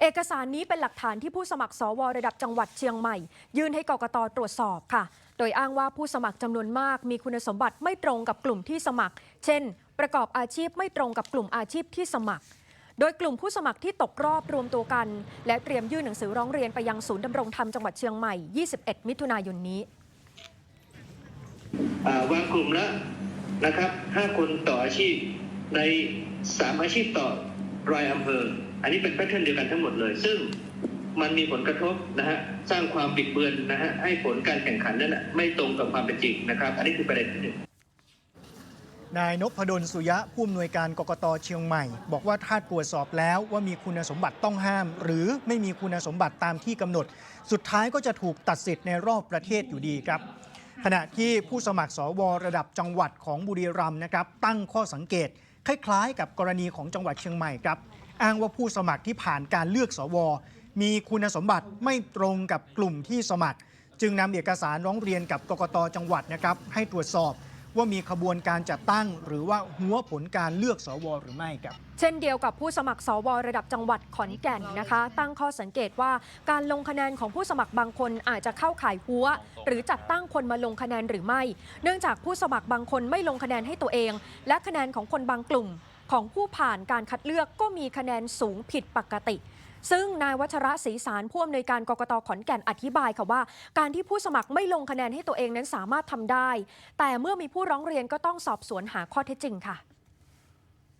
เอกสารนี้เป็นหลักฐานที่ผู้สมัครสวระดับจังหวัดเชียงใหม่ ยื่นให้กกตตรวจสอบค่ะ โดยอ้างว่าผู้สมัครจำนวนมาก มีคุณสมบัติไม่ตรงกับกลุ่มที่สมัคร เช่น ประกอบอาชีพไม่ตรงกับกลุ่มอาชีพที่สมัคร โดยกลุ่มผู้สมัครที่ตกรอบรวมตัวกัน และเตรียมยื่นหนังสือร้องเรียนไปยังศูนย์ดำรงธรรมจังหวัดเชียงใหม่ 21 มิถุนายนนี้วางกลุ่มละนะครับห้าคนต่ออาชีพในสามอาชีพต่อ รายอำเภอ อันนี้เป็นแพทเทิร์นเดียวกันทั้งหมดเลย ซึ่งมันมีผลกระทบนะฮะสร้างความบิดเบือนนะฮะให้ผลการแข่งขันนั้นนะไม่ตรงกับความเป็นจริงนะครับ อันนี้คือประเด็นที่หนึ่งนายนพดลสุยะผู้อำนวยการกกตเชียงใหม่ บอกว่าถ้าตรวจสอบแล้วว่ามีคุณสมบัติต้องห้าม หรือไม่มีคุณสมบัติตามที่กำหนด สุดท้ายก็จะถูกตัดสิทธิ์ในรอบประเทศอยู่ดีครับ ขณะที่ผู้สมัครสวระดับจังหวัดของบุรีรัมย์นะครับ ตั้งข้อสังเกต คล้ายๆ กับกรณีของจังหวัดเชียงใหม่ครับ อ้างว่าผู้สมัครที่ผ่านการเลือกสว มีคุณสมบัติไม่ตรงกับกลุ่มที่สมัคร จึงนำเอกสารร้องเรียนกับกกตจังหวัดนะครับให้ตรวจสอบ ว่ามีขบวนการจัดตั้ง หรือว่าหัวผลการเลือกสวหรือไม่ครับ เช่นเดียวกับผู้สมัครสวระดับจังหวัดขอนแก่นนะคะ ตั้งข้อสังเกตว่าการลงคะแนนของผู้สมัครบางคนอาจจะเข้าข่ายหัว หรือจัดตั้งคนมาลงคะแนนหรือไม่ เนื่องจากผู้สมัครบางคนไม่ลงคะแนนให้ตัวเอง และคะแนนของคนบางกลุ่ม ของผู้ผ่านการคัดเลือกก็มีคะแนนสูงผิดปกติ ซึ่งนายวัชระศรีสารผู้อำนวยการกกตขอนแก่นอธิบายค่ะว่า การที่ผู้สมัครไม่ลงคะแนนให้ตัวเองนั้นสามารถทำได้ แต่เมื่อมีผู้ร้องเรียนก็ต้องสอบสวนหาข้อเท็จจริงค่ะ